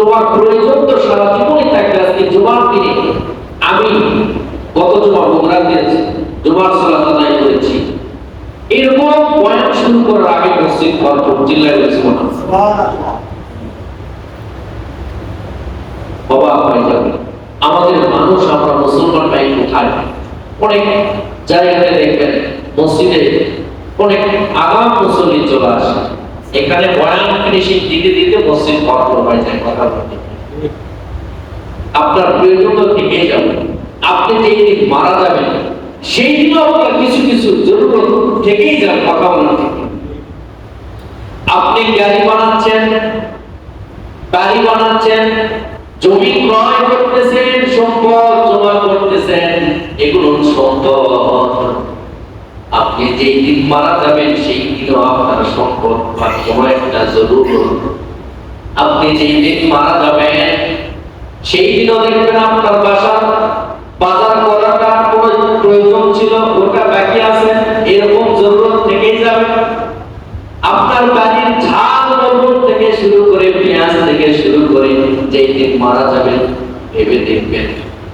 তোমার প্রয়োজন তো সারা জীবনই থাকবে আজকে জুমার দিনে। আমি গত জমা বগুড়া দিয়েছি, জুমার সালাত আদায় করেছি। এরকম বয়ান শুরু করার আগে মসজিদ ভরপুর চিল্লাই রয়েছে মনে। অবাক হয়ে যাবে। আমাদের মানুষ, আমরা মুসলমান ভাই কোথায়? অনেক জায়গাতে দেখবেন মসজিদে অনেক আগাম মুসল্লি চলে আসে। এখানে দিতে দিতে মসজিদ হয়ে যায় কথা আপনার আপনি যেই মারা যাবেন, সেই দিনও আপনার কিছু কিছু জরুরত থেকেই যাবে, কথা বলার থেকে আপনি গাড়ি বানাচ্ছেন, বাড়ি বানাচ্ছেন, জমি ক্রয় করতেছেন, সম্পদ জমা করতেছেন, এগুলো সম্পদ আপনি যেই দিন মারা যাবেন, সেই দিনও আপনার সম্পদ বা কোনো একটা জরুর আপনি যেই দিন মারা যাবেন, সেই দিনও দেখবেন আপনার বাসা, বাজার করাটা কোনো প্রয়োজন ছিল, ওটা বাকি আছে, এরকম জরুরত থেকেই যাবে। আপনার বাড়ির ঝাল লবণ থেকে শুরু করে, পেঁয়াজ থেকে শুরু করে যেই দিন মারা যাবেন, ভেবে দেখবেন।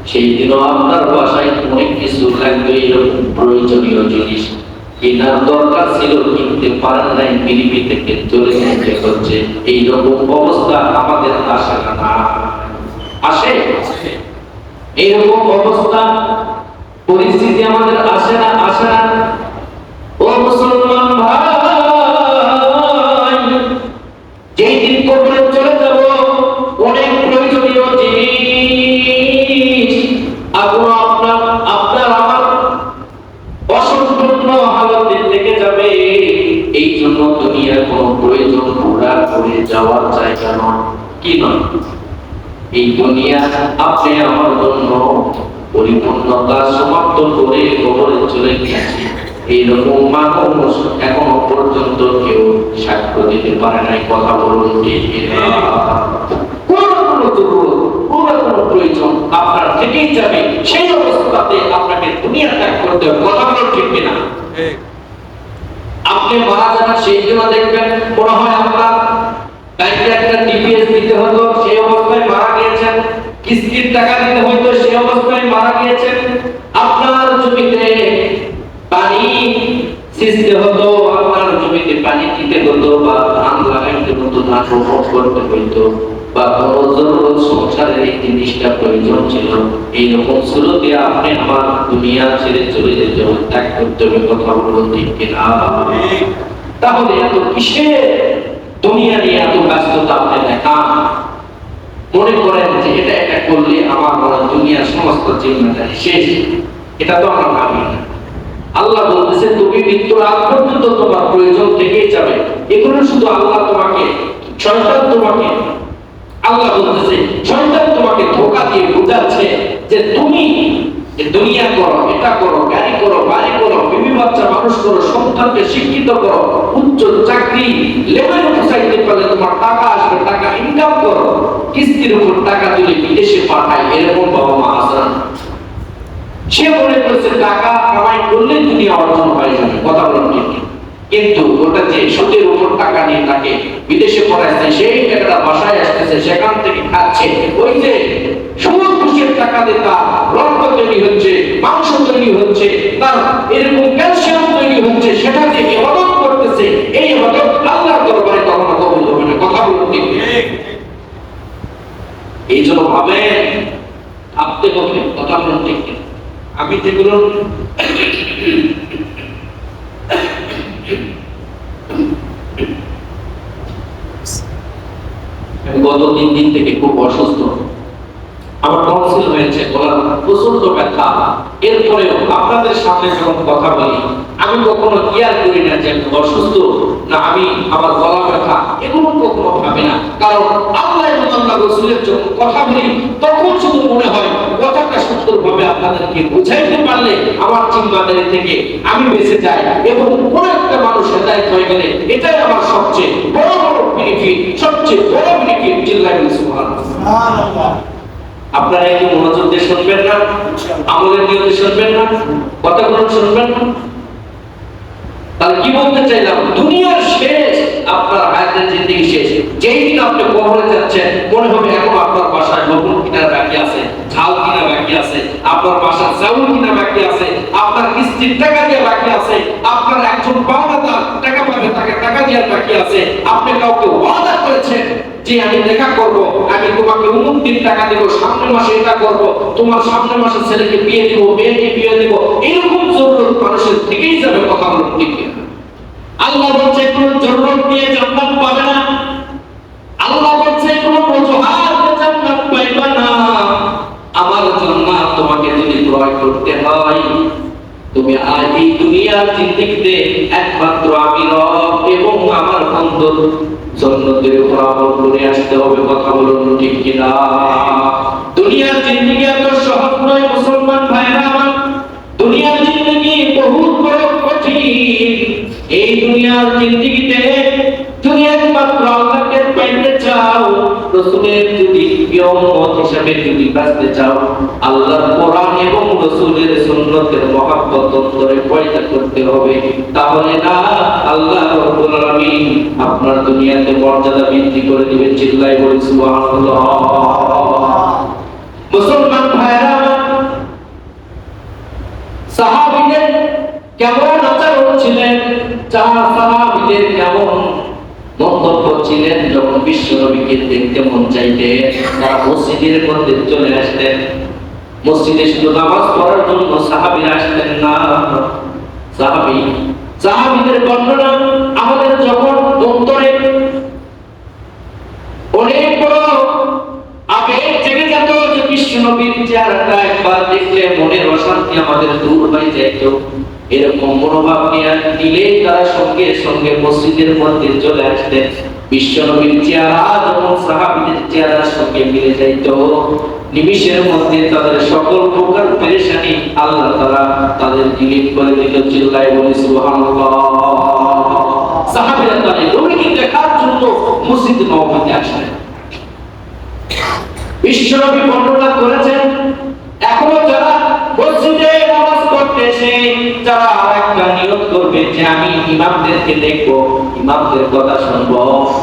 সেই দিনও আপনার বাসায় অনেক কিছু লাগবে এরকম প্রয়োজনীয় জিনিস। কেনার দরকার ছিল, কিনতে পারেন নাই বিরিবি থেকে চলে যেতে হচ্ছে। এইরকম অবস্থা আমাদের আশা না। আসে? এইরকম অবস্থা, পরিস্থিতি আমাদের আসে না আসে না। ও মুসলমান যাওয়ার জায়গা নয়। কি নয়? এই দুনিয়া আপনি আমার জন্য পরিপূর্ণতা সমাপ্ত করে কবরে চলে গেছে এইরকম মানুষ এখনও পর্যন্ত কেউ সাক্ষ্য দিতে পারে নাই। কথা বলুন প্রয়োজন আপনার থেকেই যাবে। সেই অবস্থাতে আপনাকে দুনিয়া ত্যাগ করতে হবে। কথা বলুন ঠিক কিনা? আপনি মারা যাবেন সেই জন্য দেখবেন মনে হয় আপনার একটা টিপিএস দিতে হতো সেই অবস্থায় মারা গিয়েছেন। কিস্তির টাকা দিতে হতো সেই অবস্থায় মারা গিয়েছেন। আপনার জমিতে পানি সিঁচতে হতো, আপনার জমিতে পানি দিতে হতো বা ধান লাগাইতে হতো, ধান রোপণ করতে হইতো বা কোনো জরুরত সংসারের এই জিনিসটা প্রয়োজন ছিল। এইরকম শুরুতে আপনি আমার দুনিয়া ছেড়ে চলে যেতে হবে, ত্যাগ করতে হবে, কথা বলুন, ঠিক কিনা? তাহলে এত কিসের? দুনিয়া নিয়ে এত ব্যস্ততা আপনি দেখান মনে করেন যে এটা এটা করলে আমার মনে দুনিয়ার সমস্ত জিম্মাদারি শেষ। এটা তো আমরা ভাবি না। আল্লাহ বলতেছে, তুমি মৃত্যুর আগ পর্যন্ত তোমার প্রয়োজন থেকেই যাবে। এগুলো শুধু আল্লাহ তোমাকে, শয়তান তোমাকে। আল্লাহ বলতেছে, শয়তান তোমাকে ধোকা দিয়ে বোঝাচ্ছে যে তুমি দুনিয়া করো এটা করো, গাড়ি করো, বাড়ি করো, বিবি বাচ্চা, মানুষ করো, সন্তানকে শিক্ষিত করো, উচ্চ চাকরি লেভেল উঠাইতে পারলে তোমার টাকা আসবে, টাকা ইনকাম করো, কিস্তির উপর টাকা তুলে বিদেশে পাঠায়, এরকম বাবা মা আসেন সে মনে করছে টাকা কামাই করলে দুনিয়া অর্জন হয়ে যাবে। কথা বলেন ঠিক কিন্তু ওটা যে সুদের উপর টাকা নিয়ে তাকে বিদেশে পড়াচ্ছে সেই টাকাটা বাসায় আসতেছে, সেখান থেকে খাচ্ছে। ওই যে সুদ ঘুষের টাকা দিয়ে তার রক্ত তৈরি হচ্ছে, মাংস তৈরি হচ্ছে, তার এরকম ক্যালসিয়াম তৈরি হচ্ছে, সেটা যে ইবাদত করতেছে, এই ইবাদত আল্লাহর দরবারে কখনো কবুল হবে না। কথা বলুন? এই জন্য ভাবেন, ভাবতে হবে, কথা বলুন ঠিক আমি যেগুলো গত তিন দিন থেকে খুব অসুস্থ। আমার টনসিল হয়েছে গলার প্রচণ্ড ব্যথা। এরপরেও আপনাদের সামনে যখন কথা বলি, আমি কখনো কেয়ার করি না যে আমি অসুস্থ, না আমি আমার গলা ব্যথা, এগুলো কখনো ভাবি না। কারণ আল্লাহ এবং রসুলের যখন কথা বলি, তখন শুধু মনে হয় কথাটা সুন্দরভাবে আপনাদেরকে বুঝাইতে পারলে আমার চিন্তাদারি থেকে আমি বেঁচে যাই এবং কোনো একটা মানুষ হেদায়ত হয়ে গেলে এটাই আমার সবচেয়ে বড় বড় বেনিফিট সবচেয়ে বড় বেনিফিট চিল্লাই সুবহানাল্লাহ। আপনারা একটু মনোযোগ দিয়ে শুনবেন না? আমলের নিয়তে শুনবেন না? কথাগুলো শুনবেন না? তাহলে কি বলতে চাইলাম? দুনিয়ার শেষ আপনার হায়াতের শেষ। যেই দিন আপনি কবরে যাচ্ছেন, মনে হবে এখন আপনার বাসায় লবণ কিনার বাকি আছে, ঝাল কিনা বাকি আছে, আপনার বাসার চাউল কিনা বাকি আছে, আপনার কিস্তির টাকা দিয়ে বাকি আছে, আপনার একজন তাকে বাকি আছে। আপনি কাউকে ওয়াদা করেছেন যে আমি দেখা করব, আমি তোমাকে অমুক দিন টাকা দেব, সামনের মাসে এটা করব, তোমার সামনের মাসে ছেলেকে বিয়ে দিব, মেয়েকে বিয়ে দিব, এরকম জরুরত মানুষের থেকেই যাবে কথা ঠিক আল্লাহ বলছে, কোন জরুরত নিয়ে জান্নাত পাবে না। আল্লাহ বলছে, কোন অজুহাত জান্নাত পাইবা না। আমার জান্নাত তোমাকে যদি ক্রয় করতে হয় তুমি আজ এই দুনিয়ার জিন্দিগিতে একমাত্র আমি রব এবং আমার অন্তর জন্নতের বরাবর করে আসতে হবে, কথা বলুন ঠিক কিনা? দুনিয়ার জিন্দেগি এত সহজ নয়, মুসলমান ভাইরা আমার। দুনিয়ার জিন্দগি বহুত বড় কঠিন। এই দুনিয়ার জিন্দগিতে রসুলের যদি প্রিয় মত হিসাবে যদি বাঁচতে চাও, আল্লাহর কোরআন এবং রসুলের সুন্নতের মহাব্বত অন্তরে পয়দা করতে হবে। তাহলে না, আল্লাহ রব্বুল আলামিন আপনার দুনিয়াতে মর্যাদা বৃদ্ধি করে দিবেন চিল্লাই বলি সুবহানাল্লাহ। মুসলমান ভাইরা সাহাবীদের কেমন আচরণ ছিলেন? যারা সাহাবীদের কেমন মন্তব্য ছিলেন যখন বিশ্ব নবীকে দেখতে মন চাইতে তারা মসজিদের মধ্যে চলে আসতেন মসজিদে শুধু নামাজ পড়ার জন্য সাহাবীরা আসতেন না। সাহাবী, সাহাবীদের বর্ণনা আমাদের যখন অন্তরে অনেক বড় আবেগ জেগে যেত যে বিশ্ব নবীর চেহারাটা একবার দেখলে মনের অশান্তি আমাদের দূর হয়ে যেত এরকম মনোভাব নিয়ে দিলে তারা সঙ্গে সঙ্গে মসজিদের মধ্যে চলে আসতেন। বিশ্ব নবীর চেহারা যখন সাহাবীদের চেহারার সঙ্গে মিলে যাইত। নিমিষের মধ্যে তাদের সকল প্রকার পেরেশানি আল্লাহ তারা তাদের ডিলিট করে দিল চিল্লায় বলে, সুবহানাল্লাহ। সাহাবীরা তাদের নবীকে দেখার জন্য মসজিদ নববীতে আসলেন। বিশ্বনবী বর্ণনা করেছেন যারা আরেকটা নিয়ত করবে যে আমি ইমামদেরকে দেখব, ইমামদের কথা শুনব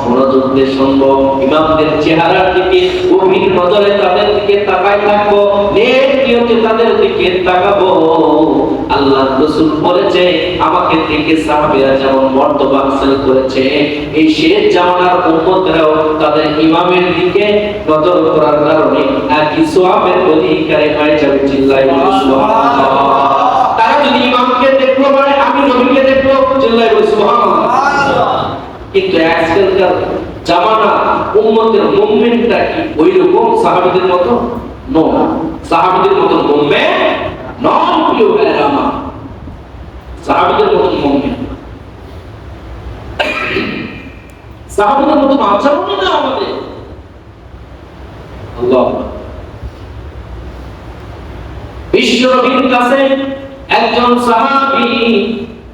মনোযোগ শুনব, ইমামদের চেহারার দিকে, গভীর নজরে তাদের দিকে তাকাই থাকব, নেক তাদের দিকে তাকাবো। আল্লাহ রসুল বলেছে, আমাকে দেখে সাহাবীরা যেমন মর্তবা হাসিল করেছে, এই শেষ জামানার উম্মতরাও তাদের ইমামের দিকে নজর করার কারণে একই সোয়াবের অধিকারী হয়ে যাবে চিল্লাই সুবহানাল্লাহ তারা যদি ইমামকে দেখল মানে আমি নবীকে কিন্তু আজকালকার জামানা উম্মতের মুভমেন্টটা কি ওই রকম সাহাবীদের মতো? নো সাহাবীদের মতো মুভমেন্ট নন প্রিয় মতো মুভমেন্ট সাহাবীদের মতো আচরণ না আমাদের। বিশ্ব নবীর কাছে একজন সাহাবী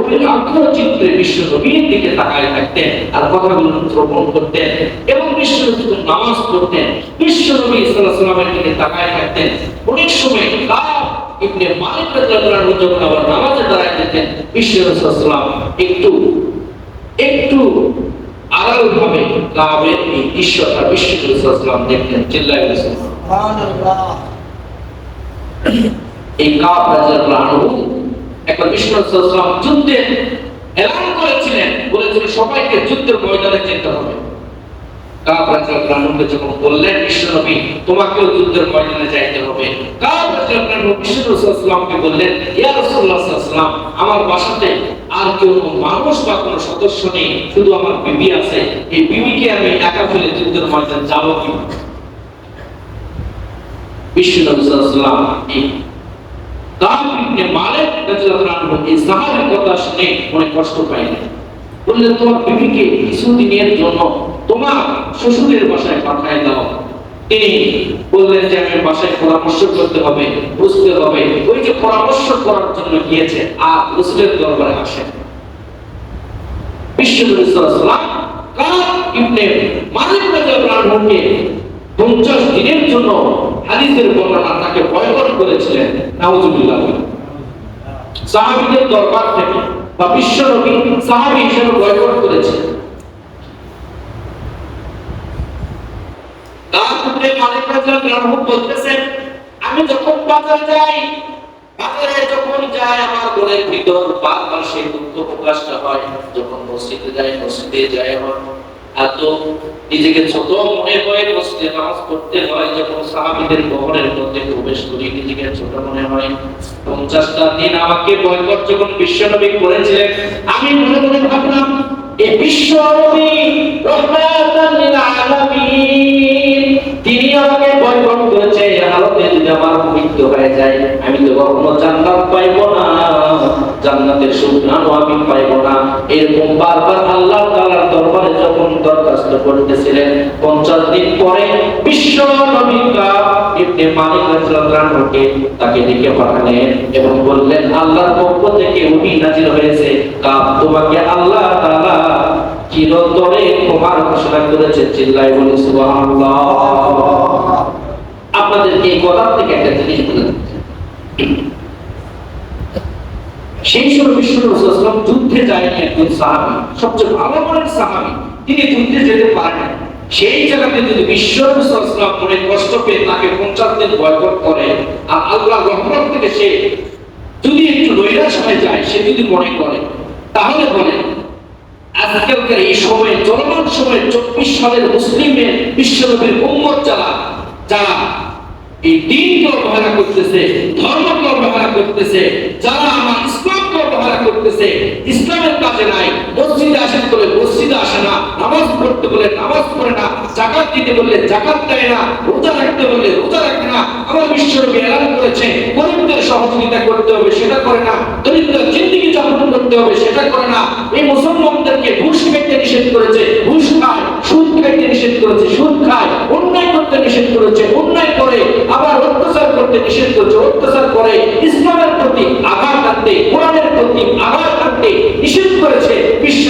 গভীর চিত্রে বিশ্ব নবীর দিকে তাকায় থাকতেন আর কথাগুলো শ্রবণ করতেন এবং বিশ্ব নামাজ পড়তেন। বিশ্ব নবী সাল্লাল্লাহু দিকে তাকায় থাকতেন। অনেক সময় ইবনে মালিক রাদিয়াল্লাহু যখন আবার নামাজে দাঁড়ায় যেতেন বিশ্ব সাল্লাম একটু একটু আড়াল ভাবে কাবের এই দৃশ্যটা বিশ্ব সাল্লাল্লাহু দেখতেন। চিল্লায় বলেছেন এই কাব রাদিয়াল্লাহু আনহু একবার যুদ্ধে এলান করেছিলেন সবাইকে যুদ্ধের ময়দানে যেতে হবে। বিশ্বনবী আমার বাসাতে আর কেউ মানুষ বা কোনো সদস্য নেই, শুধু আমার বিবি আছে। এই বিবিকে আমি একা ফেলে যুদ্ধের ময়দানে যাব কি এই কাব ইবনে মালিক রাদিয়াল্লাহু আনহু এই সাহাবীর কথা শুনে অনেক কষ্ট পাইলেন বললেন তোমার বিবিকে কিছুদিনের জন্য তোমার শ্বশুরের বাসায় পাঠায় দাও। তিনি বললেন যে, আমি বাসায় পরামর্শ করতে হবে, বুঝতে হবে। ওই যে পরামর্শ করার জন্য গিয়েছে, আর রসুলের দরবারে আসেন বিশ্বনবী সাল্লাল্লাহু কাব ইবনে মালিক রাদিয়াল্লাহু আনহুকে 50 দিনের জন্য হাদিসের বর্ণনা তাকে বয়কট করেছিলেন, নাউজুবিল্লাহ। সাহাবীদের দরবার থেকে বা বিশ্বনবী সাহাবী হিসেবে বয়কট কাব ইবনে মালিক রাদিয়াল্লাহু আনহু বলতেছেন, আমি যখন বাজারে যাই, বাজারে যখন যাই, আমার মনের ভিতর বারবার সেই দুঃখ প্রকাশটা হয়। যখন মসজিদে যাই মসজিদে যাই, আমার নিজেকে ছোট মনে হয় মসজিদে নামাজ পড়তে হয়, যখন সাহাবীদের মধ্যে প্রবেশ করি, নিজেকে ছোট মনে হয় পঞ্চাশটা দিন আমাকে বয়কট যখন বিশ্বনবী করেছিলেন আমি মনে মনে ভাবলাম এই বিশ্বনবী রহমাতাল লিল আলামিন তিনি আমাকে বয়কট করেছে হালতে যদি আমার মৃত্যু হয়ে যায়, আমি তো কখনো জান্নাত পাইবো না। জান্নাতের সুগ্রাণও আমি পাইবো না। এরকম বারবার আল্লাহ তাআলার দরবারে যখন দরখাস্ত করতেছিলেন 50 দিন পরে বিশ্ব ইবনে মালিক রাদিয়াল্লাহু তাকে ডেকে পাঠালেন এবং বললেন, আল্লাহর পক্ষ থেকে ওহী নাযিল হয়েছে। কাব তোমাকে আল্লাহ তাআলা চিরতরে ক্ষমার ঘোষণা করেছে, চিল্লায় বলে সুবহানাল্লাহ। এই কথা থেকে একটা জিনিস দিচ্ছি। সেই সময় বিষ্ণু যুদ্ধে যায়নি একজন সাহাবি, সবচেয়ে ভালো মনের সাহাবি তিনি যুদ্ধে যেতে পারেন সেই জায়গাতে যদি বিশ্ব মনে কষ্ট পেয়ে তাকে পঞ্চাশ দিন বয়কট করে, আর আল্লাহ রহমত থেকে সে যদি একটু নৈরাশ হয়ে যায়, সে যদি মনে করে, তাহলে বলে, আজকালকার এই সময়ে, চলমান সময়ে চব্বিশ সালের মুসলিমের বিশ্বনবীর উম্মত যারা যারা এই দিনকে অবহেলা করতেছে ধর্মকে অবহেলা করতেছে যারা আমার অবহেলা করতেছে ইসলামের কাজে নাই। মসজিদে আসেন বলে মসজিদে আসে না। নামাজ পড়তে বলে নামাজ পড়ে না। জাকাত দিতে বললে জাকাত দেয় না। রোজা রাখতে বললে রোজা রাখে না। আমার বিশ্বনবী এলান করেছে, গরিবদের সহযোগিতা করতে হবে, সেটা করে না। দরিদ্র জিন্দিগি যাপন করতে হবে, সেটা করে না। এই মুসলমানদেরকে ঘুষ খাইতে নিষেধ করেছে, ঘুষ খায়, সুদ খাইতে নিষেধ করেছে, সুদ খায়, অন্যায় করতে নিষেধ করেছে, অন্যায় করে, আবার অত্যাচার করতে নিষেধ করেছে, অত্যাচার করে। ইসলামের প্রতি আঘাত আনতে, কোরআনের প্রতি আঘাত আনতে নিষেধ করেছে বিশ্ব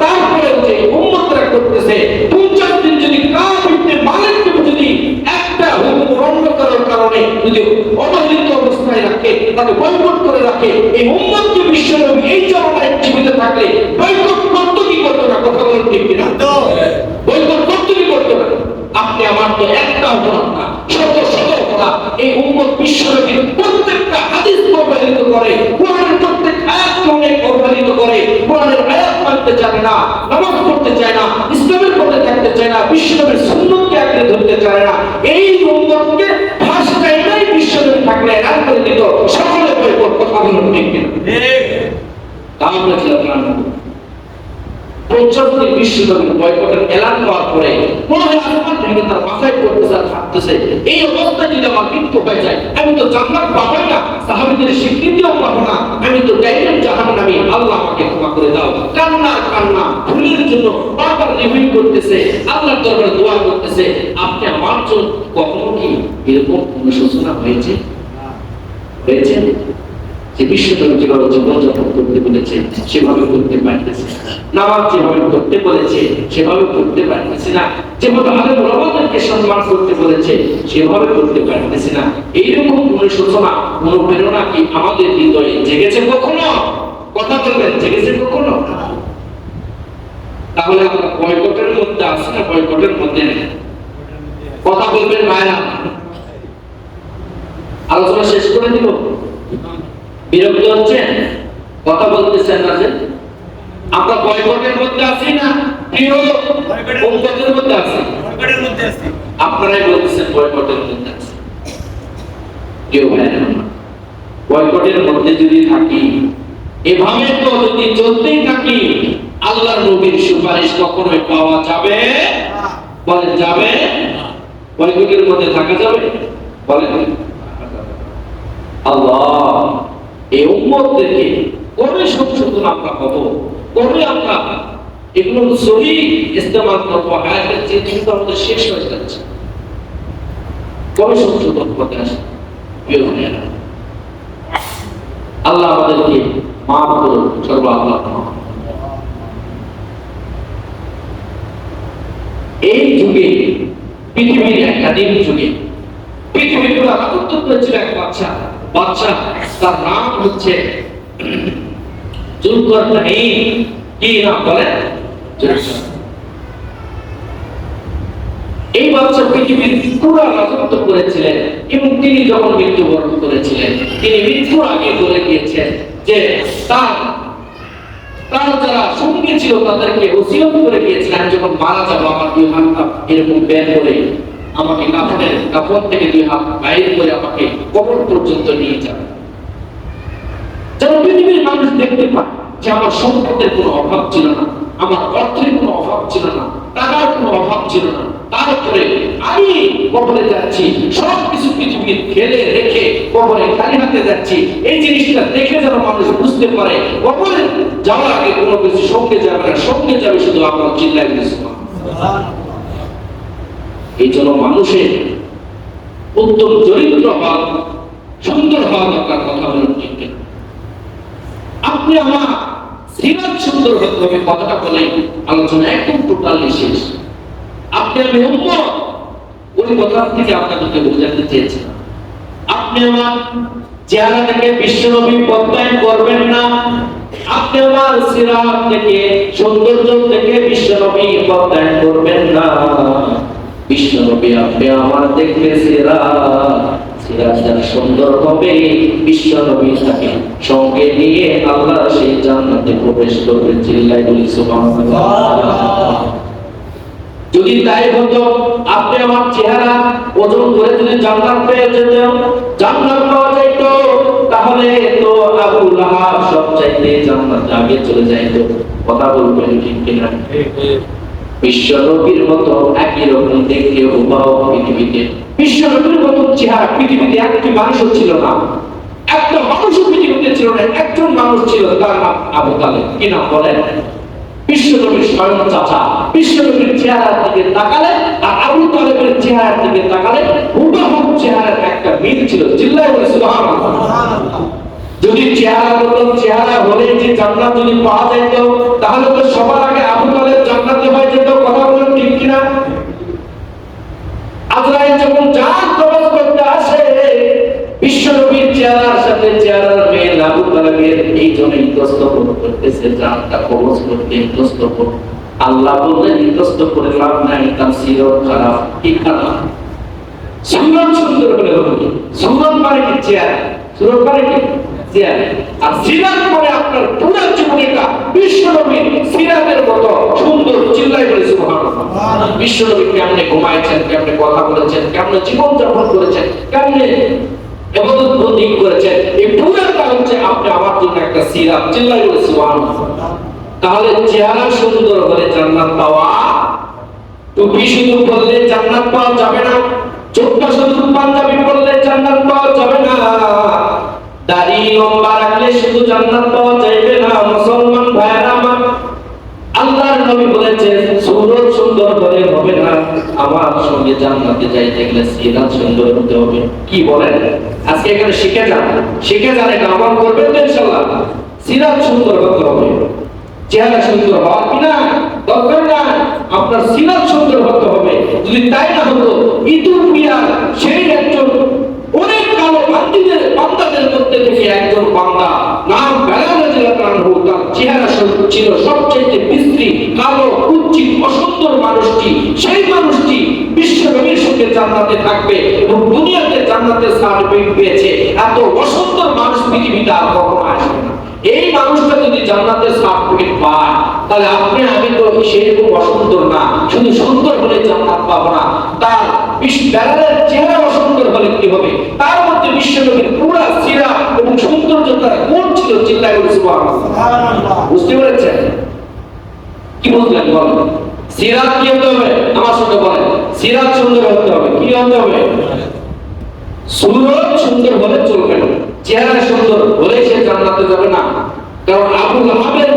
তারপরে যে উম্মতরা করতেছে পঞ্চাশ দিন যদি কাজ মালিককে যদি একটা হুকুম ভঙ্গ করার কারণে যদি অবহেলিত অবস্থায় রাখে তাকে বয়কট করে রাখে এই উম্মতকে বিশ্বনবী এই জমানায় জীবিত থাকলে বয়কট করতো কি করতো না? কথা বলুন বয়কট করতো কি করতো না? আপনি আমার তো একটা অপরাধ না শত শত অপরাধ এই উম্মত বিশ্বনবী প্রত্যেকটা হাদিস অবহেলিত করে কোরআনের প্রত্যেক আয়াত অনেক অবহেলিত করে কোরআনের মানতে চায় না নামাজ পড়তে চায় না ইসলামের পথে থাকতে চায় না বিশ্বনবীর সুন্নতকে আঁকড়ে ধরতে চায় না। এই উম্মতকে ফাঁস জায়গায় বিশ্বনবী থাকলে এলান করে দিত সকলে বয়কট কথা বলুন ঠিক। কিনা তাহলে ছিলাম পঞ্চম দিন বয়কটের এলান হওয়ার পরে মনে আসমান ভেঙে তার মাথায় পড়তেছে আর ভাবতেছে এই অবস্থা যদি আমার মৃত্যু হয়ে যায়, আমি তো জান্নাত পাবোই না। সাহাবীদের স্বীকৃতিও পাবো না আমি তো ডাইরেক্ট জাহান্নামী আল্লাহ আমাকে ক্ষমা করে দাও। কান্না কান্না, ভুলের জন্য বারবার রিভিউ করতেছে, আল্লাহর দরবারে দোয়া করতেছে। আপনি আমার কখনো কি এরকম অনুশোচনা হয়েছে? হয়েছে? যে বিশ্বনবী যেভাবে জীবনযাপন করতে বলেছে, সেভাবে করতে পারতেছে। নামাজ যেভাবে করতে বলেছে, সেভাবে করতে পারতেছে না। যেভাবে আলে ওলামাদেরকে সম্মান করতে বলেছে, সেভাবে করতে পারতেছে না। এইরকম অনুশোচনা অনুপ্রেরণা কি আমাদের হৃদয়ে জেগেছে কখনো? কথা বলবেন, জেগেছে কখনো? তাহলে আমরা বয়কটের মধ্যে আছি না বয়কটের মধ্যে কথা বলবেন মায়েরা আলোচনা শেষ করে দিব? বিরক্ত হচ্ছেন? কথা বলতেছেন না যে? আমরা বয়কটের মধ্যে আছি না? প্রিয় বয়কটের মধ্যে আছি? আপনারাই বলতেছেন বয়কটের মধ্যে আছি। আমার, বয়কটের মধ্যে যদি থাকি এভাবে তো যদি চলতেই থাকি আল্লাহর নবীর সুপারিশ কখনোই পাওয়া যাবে? বলেন যাবে? বয়কটের মধ্যে থাকা যাবে? বলেন। আল্লাহ! এই উম্মতদেরকে কবে সংশোধন আমরা হব কবে আমরা এগুলো সহি ইস্তেমাল করব? আয়াতের যে চিন্তা আমাদের শেষ হয়ে যাচ্ছে। কবে সত্য তৎপথে আসে আল্লাহ আমাদেরকে মাফ করুন সর্ব আল্লাহ এই যুগে, পৃথিবীর একাধিক যুগে, পৃথিবীর রাজত্ব করেছিল এক বাচ্চা বাচ্চা তার নাম হচ্ছে কি নাম এই বাচ্চা পৃথিবীর পুরো রাজত্ব করেছিলেন এবং তিনি যখন মৃত্যুবরণ করেছিলেন, তিনি মৃত্যুর আগে বলে গিয়েছেন যে তার তার যারা সঙ্গে ছিল তাদেরকে করে গিয়েছিলেন আমি যখন মারা যাব আমার দুই হাত এরকম করে আমাকে কাফনের কাফন থেকে দুই হাত বাইর করে আমাকে কবর পর্যন্ত নিয়ে যাবে। পৃথিবীর মানুষ দেখতে পায় যে আমার সম্পদের কোনো অভাব ছিল না, আমার অর্থের কোনো অভাব ছিল না, টাকার কোনো অভাব ছিল না। তারপরে আমি কবরে যাচ্ছি সব কিছু পৃথিবীর ফেলে রেখে কবরে খালি হাতে যাচ্ছি। এই জিনিসটা দেখে যেন মানুষ বুঝতে পারে, কবরে যাওয়ার আগে কোনো কিছু সঙ্গে যাবে না, সঙ্গে যাবে শুধু আমার চিল্লায় কিছু এই জন্য মানুষের উত্তম চরিত্র হওয়া, সুন্দর হওয়া দরকার কথা হলো ঠিক? আপনি আমার সিরাত সুন্দর হতে কথাটা বলেই আলোচনা একদম টোটালি শেষ। আপনি আমি উম্মত, ওই কথা থেকে আপনাদেরকে বোঝাতে চেয়েছিলাম আপনি আমার চেহারা থেকে বিশ্বনবী প্রত্যায়ন করবেন না। আপনি আমার সিরাত থেকে সৌন্দর্য থেকে বিশ্বনবী প্রত্যায়ন করবেন না। বিশ্বনবী, আপনি আমার দেখবে সিরাত সুন্দর হবে? বিশ্বনবী তাকে সঙ্গে নিয়ে আল্লাহ সেই জান্নাতে প্রবেশ করবে। চিল্লাই বলি যদি তাই হতো, আপনি আমার চেহারা ওজন করে যদি জান্নাত পেয়ে যেতেন, জান্নাত পাওয়া যাইতো, তাহলে তো আবু সব চাইতে জান্নাত আগে চলে যাইতো। কথা বলবেন ঠিক কিনা? বিশ্ব মতো একই রকম দেখতে হুবাহ পৃথিবীতে। বিশ্ব চেহারা পৃথিবীতে একটি মানুষও ছিল না। একটা মানুষও পৃথিবীতে ছিল না, একজন মানুষ ছিল তার নাম আবু তালেব। কি নাম বলেন? স্বয়ং চাচা। চেহারার দিকে তাকালে আর আবু তালেবের চেহারার দিকে তাকালে হুবহু চেহারার একটা মিল ছিল। বলে যদি চেহারা মতন চেহারা হলে যে জান্নাত যদি পাওয়া যেত, তাহলে তো সবার আগে আবু তালেব জান্নাতে হয়ে যেত। কথা বলেন ঠিক কিনা? আজরাইল যখন আসে বিশ্বনবীর চেহারার সাথে চেহারার মেয়ে আবু তালেবের এই জন্য ইতস্তপন করতেছে জানটা কবজ করতে ইতস্তপন আল্লাহ বললেন ইতস্ত করে লাভ নাই তার সিরত খারাপ কি খারাপ সুন্দর হলে হবে সুরত মানে কি চেহারা সুরত মানে কি? চেহারা আর সিরাত মানে আপনার পুরো জীবনটা বিশ্বনবীর সিরাতের মতো সুন্দর চিল্লাই বলে সুবহানাল্লাহ। বিশ্বনবী কেমনে ঘুমাইছেন কেমনে কথা বলেছেন কেমনে জীবন যাপন করেছেন কেমনে এবাদত বন্দি করেছেন। এই হচ্ছে আপনি আমার জন্য একটা বলে তাহলে চেহারা সুন্দর হলে জান্নাত পাওয়া টুপি শুধু জান্নাত পাওয়া যাবে না। চোখটা শুধু পাঞ্জাবি পরলে জান্নাত পাওয়া যাবে না। দাড়ি লম্বা রাখলে শুধু জান্নাত পাওয়া যাবে না। মুসলমান ভাইয়েরা আমার আল্লাহর নবী বলেছেন সুরত সুন্দর করে হবে না আমার সঙ্গে জান্নাতে যাইতে গেলে সিরাত সুন্দর হতে হবে। কি বলেন? আজকে এখানে শিখে যান। শিখে যান, এটা করবেন তো সিরাত সুন্দর হতে হবে। চেহারা সুন্দর হওয়া কিনা দরকার না। আপনার সিরাত সুন্দর হতে হবে। যদি তাই না হতো ইথিওপিয়া সেই একজন অনেক কালো বান্দিদের, বান্দাদের মধ্যে থেকে একজন বান্দা, নাম তার চেহারা ছিল সবচেয়ে বিশ্রী কালো, কুচ্ছিত, অসুন্দর মানুষটি। সেই মানুষটি বিশ্ব সঙ্গে জান্নাতে থাকবে এবং দুনিয়াতে জান্নাতের সার্টিফিকেট পেয়েছে এত অসুন্দর মানুষ পৃথিবীতে আর কখনো আসবে এই মানুষটা যদি জান্নাতের সার্টিফিকেট পায় তাহলে আপনি, আমি তো সেরকম অসুন্দর না। শুধু সুন্দর হলে জান্নাত পাবো না। তার বিশ্ব বেড়ালের চেহারা অসুন্দর হলে কি হবে? তার মধ্যে বিশ্বনবীর পুরা সিরা এবং সৌন্দর্যতা কোন ছিল চিল্লায় বলে বুঝতে পেরেছেন? কি বুঝলেন বলেন সিরাত কি হতে হবে? আমার সঙ্গে বলেন। সিরাত সুন্দর হতে হবে। কি হতে হবে? সুরত সুন্দর হলে চলবে না। চেহারা সুন্দর হলে সে জান্নাতে যাবে না। কারণ আবু লাহাবের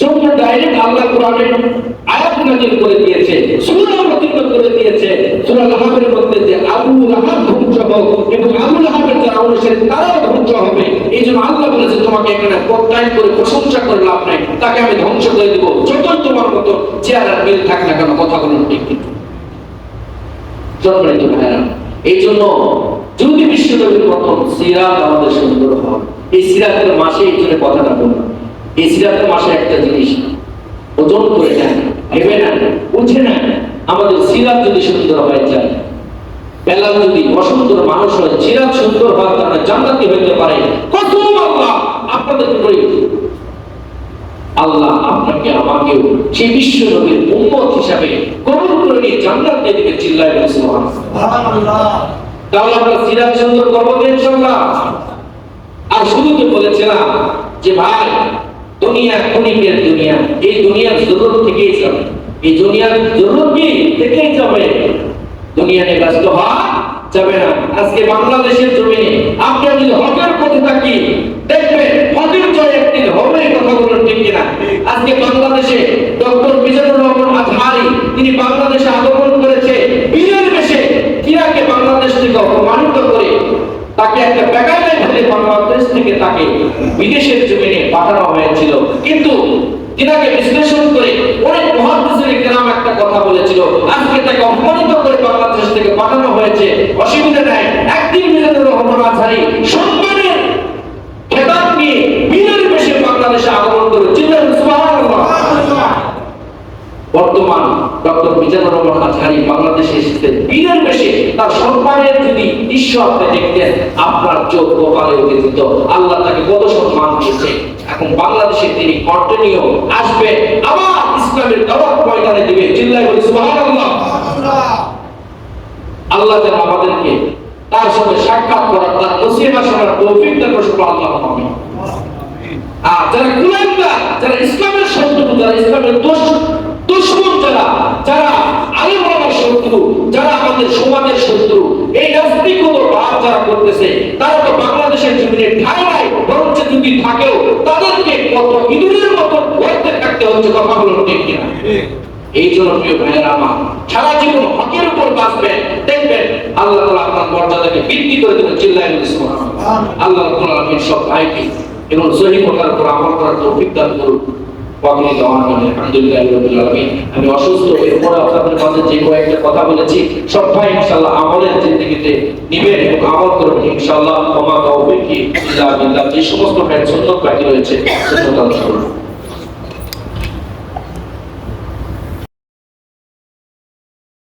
জন্য ডাইরেক্ট আল্লাহ কোরআন নামে আয়াত নাজিল করে দিয়েছে সূরা অবতীর্ণ করে দিয়েছে, সূরা লাহাবের মধ্যে যে আবু লাহাব ধ্বংস হোক এবং আবু লাহাবের যারা অনুসারী তারাও ধ্বংস হবে। এই জন্য আল্লাহ বলেছে, তোমাকে এখানে প্রত্যায়ন করে, প্রশংসা করে লাভ নাই। তাকে আমি ধ্বংস করে দেবো। যতই তোমার মতো চেয়ার আর মিল থাক না কেন, কথা বলুন ঠিক কিন্তু সম্মানিত ভাইরা এই জন্য যদি বিশ্বনবীর প্রথম সিরাত আমাদের সুন্দর হয়। এই সিরাতের মাসে এই জন্য কথাটা বললাম। এই সিরাতের মাসে একটা জিনিস ওজন করে নেন ভেবে নেন উঠে নেন আমাদের সিরাত যদি সুন্দর হয়ে যায় বেলাল যদি অসুন্দর মানুষ হয় সিরাত সুন্দর হওয়ার কারণে জান্নাতি হইতে পারে কত আল্লাহ আপনাদের আল্লাহ আপনাকে সেই বিশ্ব নবীর উম্মত হিসাবে কবুল করে নিয়ে জান্নাতের দিকে চিল্লায় সুবহানাল্লাহ। তাহলে আমরা সুন্দর করব তো ইনশাআল্লাহ? আর শুরুতে বলেছিলাম যে ভাই দুনিয়া ক্ষণিকের দুনিয়া। এই দুনিয়ার জরুরত থেকেই যাবে। এই দুনিয়ার জরুরত কি? থেকেই যাবে। দুনিয়া নিয়ে ব্যস্ত হওয়া যাবে না। আজকে বাংলাদেশের জমিনে আপনি যদি হকের পথে থাকি, দেখবেন হকের জয় একদিন হবে কথাগুলো ঠিক কিনা? আজকে বাংলাদেশে ডক্টর মিজানুর রহমান আজহারি, তিনি বাংলাদেশে আগমন করেছে। বীরের বেশে ইরাকে বাংলাদেশ থেকে অপমানিত তাকে একটা বেকায়দায় ফেলে বাংলাদেশ থেকে তাকে বিদেশের জমিনে পাঠানো হয়েছিল। কিন্তু তিনাকে বিশ্লেষণ করে অনেক মহাদেশের গ্রাম একটা কথা বলেছিল, আজকে তাকে অপমানিত করে বাংলাদেশ থেকে পাঠানো হয়েছে। অসুবিধা নাই। একদিন মিজানুর রহমান আজহারি সম্মানের খেতাব নিয়ে বীরের বেশে বাংলাদেশে আগমন করে চিল্লেন সুবহানাল্লাহ বর্তমান ডক্টর মিজানুর রহমান বাংলাদেশে এসেছে বীরের বেশে তার সম্মানের যদি আপনি দেখতেন, আপনার চোখ কপালে উঠে দিত আল্লাহ তাকে কত সম্মান দিয়েছে। এখন বাংলাদেশে তিনি কন্টিনিউ আসবে, আবার ইসলামের দাওয়াত ময়দানে দিবে। চিল্লায় বলি, সুবহানাল্লাহ। আল্লাহ যেন আমাদেরকে তার সাথে সাক্ষাৎ করার, তার নসিহা শোনার তৌফিক দান করুন আল্লাহ আমিন আর যারা কুলাঙ্গা যারা ইসলামের শত্রু যারা ইসলামের দোষ দুশ্মন যারা যারা আলেম শত্রু যারা আমাদের সমাজের শত্রু এই নাস্তিকতার ভাব যারা করতেছে তারা তো বাংলাদেশের জমিনে ঠাই নাই বরঞ্চ যদি থাকেও তাদেরকে কত ইঁদুরের মতো ঘরতে থাকতে হচ্ছে কথাগুলো ঠিক কিনা? এই জন্য প্রিয় ভাইয়েরা আমার সারা জীবন হকের উপর বাঁচবেন দেখবেন আল্লাহ তাআলা আপনার মর্যাদাকে বৃদ্ধি করে দেবেন চিল্লায় আল্লাহ আলামিন সব ভাইকে এবং সহি প্রকার আমল করার তৌফিক দান করুন। ওয়াকিল দাওয়ান আলহামদুলিল্লাহ আমি অসুস্থ এরপরে আপনাদের মাঝে যে কয়েকটা কথা বলেছি, সব ভাই ইনশাআল্লাহ আমলের জিন্দেগিতে নিবেন এবং আমল করবেন ইনশাআল্লাহ। ওমা তৌফিক, ইল্লা বিল্লাহ। যে সমস্ত ভাই সুন্নাত বাকি রয়েছে সুন্নাত